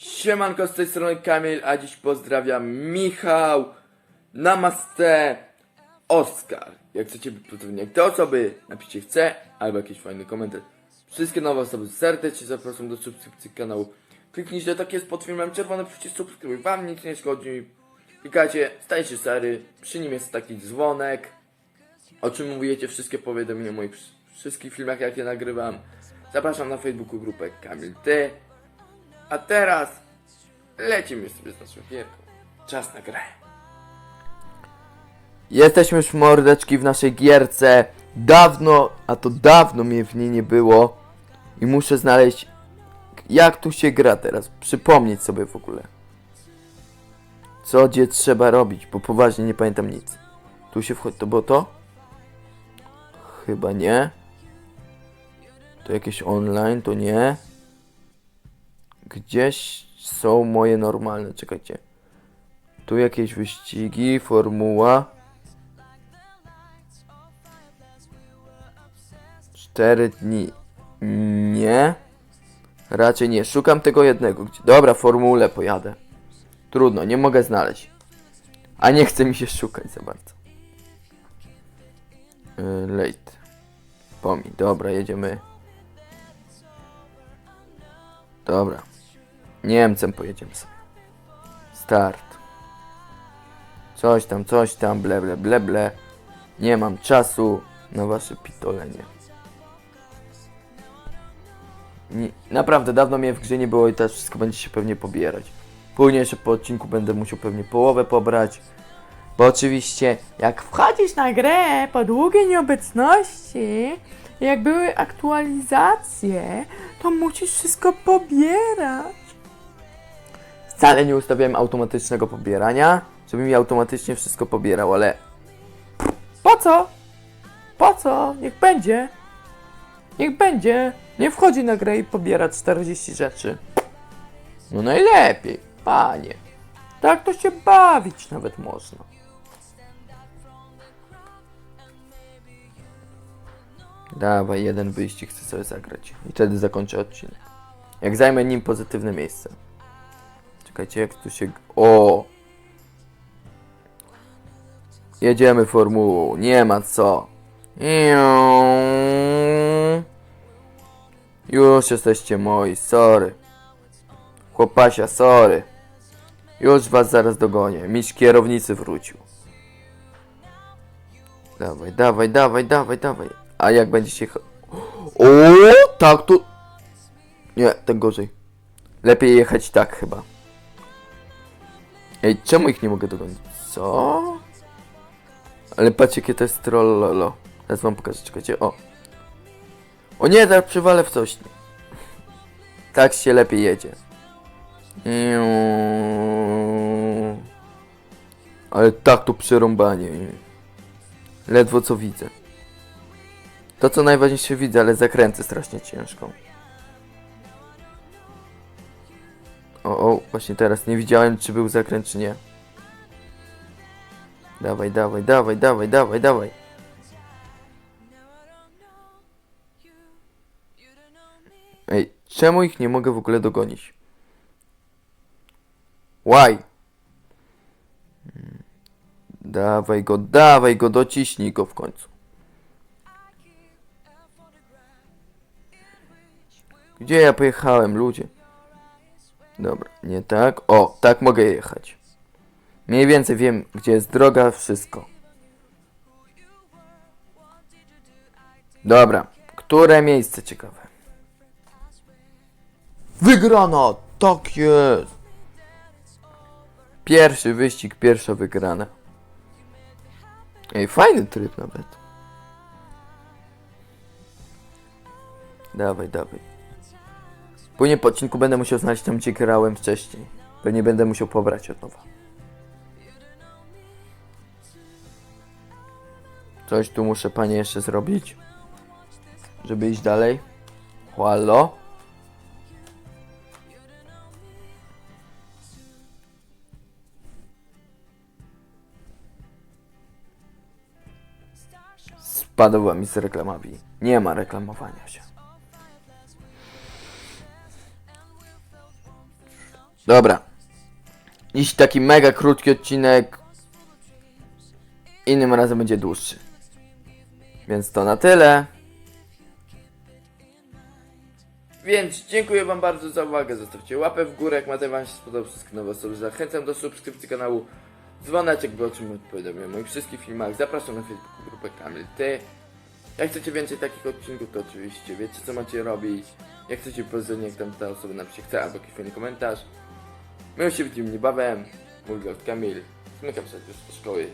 Siemanko, z tej strony Kamil, a dziś pozdrawiam Michał, Namaste, Oskar. Jak chcecie być pozdrowienia te osoby, napiszcie chcę, albo jakiś fajny komentarz. Wszystkie nowe osoby serdecznie zapraszam do subskrypcji kanału. Kliknijcie tak jest pod filmem czerwony przycisk subskrybuj, wam nic nie szkodzi. Klikajcie, stajcie sery, przy nim jest taki dzwonek. O czym mówicie wszystkie powiadomienia o moich wsz- wszystkich filmach jakie nagrywam. Zapraszam na Facebooku grupę Kamil Ty. A teraz lecimy sobie z naszą gierką. Czas na grę. Jesteśmy już mordeczki w naszej gierce. Dawno, a to dawno mnie w niej nie było. I muszę znaleźć jak tu się gra teraz. Przypomnieć sobie w ogóle. Co gdzie trzeba robić, bo poważnie nie pamiętam nic. Tu się wchodzi, to było to? Chyba nie. To jakieś online, to nie. Gdzieś są moje normalne, czekajcie. Tu jakieś wyścigi, formuła. Cztery dni. Nie. Raczej nie. Szukam tego jednego. Dobra, formułę pojadę. Trudno, nie mogę znaleźć. A nie chce mi się szukać za bardzo. Yy, late. Pomi. Dobra, jedziemy. Dobra. Niemcem pojedziemy sobie. Start. Coś tam, coś tam, ble, ble, ble, ble. Nie mam czasu na wasze pitolenie. Nie, naprawdę, dawno mnie w grze nie było i teraz wszystko będzie się pewnie pobierać. Później jeszcze po odcinku będę musiał pewnie połowę pobrać. Bo oczywiście, jak wchodzisz na grę po długiej nieobecności, jak były aktualizacje, to musisz wszystko pobierać. Wcale nie ustawiałem automatycznego pobierania, żeby mi automatycznie wszystko pobierał, ale... Po co? Po co? Niech będzie. Niech będzie. Nie wchodzi na grę i pobiera 40 rzeczy. No najlepiej, panie. Tak to się bawić nawet można. Dawaj, jeden wyścig chcę sobie zagrać. I wtedy zakończę odcinek. Jak zajmę nim pozytywne miejsce. Czekajcie, jak tu się... O! Jedziemy formułą, nie ma co. Już jesteście moi, sorry. Chłopasia, sorry. Już was zaraz dogonię. Miś kierownicy wrócił. Dawaj, dawaj, dawaj, dawaj, dawaj. A jak będziecie... O, tak tu... Nie, tak gorzej. Lepiej jechać tak chyba. Ej, czemu ich nie mogę dogonić? Co? Ale patrzcie, jakie to jest trollolo. Teraz wam pokażę, czekajcie, o. O nie, teraz przywalę w coś. Tak się lepiej jedzie. Ale tak tu przerąbanie. Ledwo co widzę. To co najważniejsze widzę, ale zakręcę strasznie ciężko. O, o, właśnie teraz nie widziałem, czy był zakręt, czy nie. Dawaj, dawaj, dawaj, dawaj, dawaj, dawaj. Ej, czemu ich nie mogę w ogóle dogonić? Why? Hmm. Dawaj go, dawaj go, dociśnij go w końcu. Gdzie ja pojechałem, ludzie? Dobra, nie tak. O, tak mogę jechać. Mniej więcej wiem, gdzie jest droga, wszystko. Dobra, które miejsce ciekawe? Wygrana! Tak jest! Pierwszy wyścig, pierwsza wygrana. Ej, fajny tryb nawet. Dawaj, dawaj. Później po odcinku będę musiał znaleźć tam, gdzie grałem wcześniej. Pewnie będę musiał pobrać od nowa. Coś tu muszę, panie, jeszcze zrobić. Żeby iść dalej. Halo? Spadła mi z reklamami. Nie ma reklamowania się. Dobra. Dziś taki mega krótki odcinek. Innym razem będzie dłuższy. Więc to na tyle. Więc dziękuję wam bardzo za uwagę. Zostawcie łapę w górę, jak materiał wam się spodobał. Wszystkie nowe osoby zachęcam do subskrypcji kanału. Dzwoneczek, by otrzymać powiadomienia o moich wszystkich filmach. Zapraszam na Facebooku grupę Kamil Ty. Jak chcecie więcej takich odcinków, to oczywiście wiecie co macie robić. Jak chcecie pozdrowienia, jak tam ta osoba napisze chce, albo jakiś fajny komentarz. Już się widzimy niebawem. Mój gość Kamil. Zmykam się już do szkoły.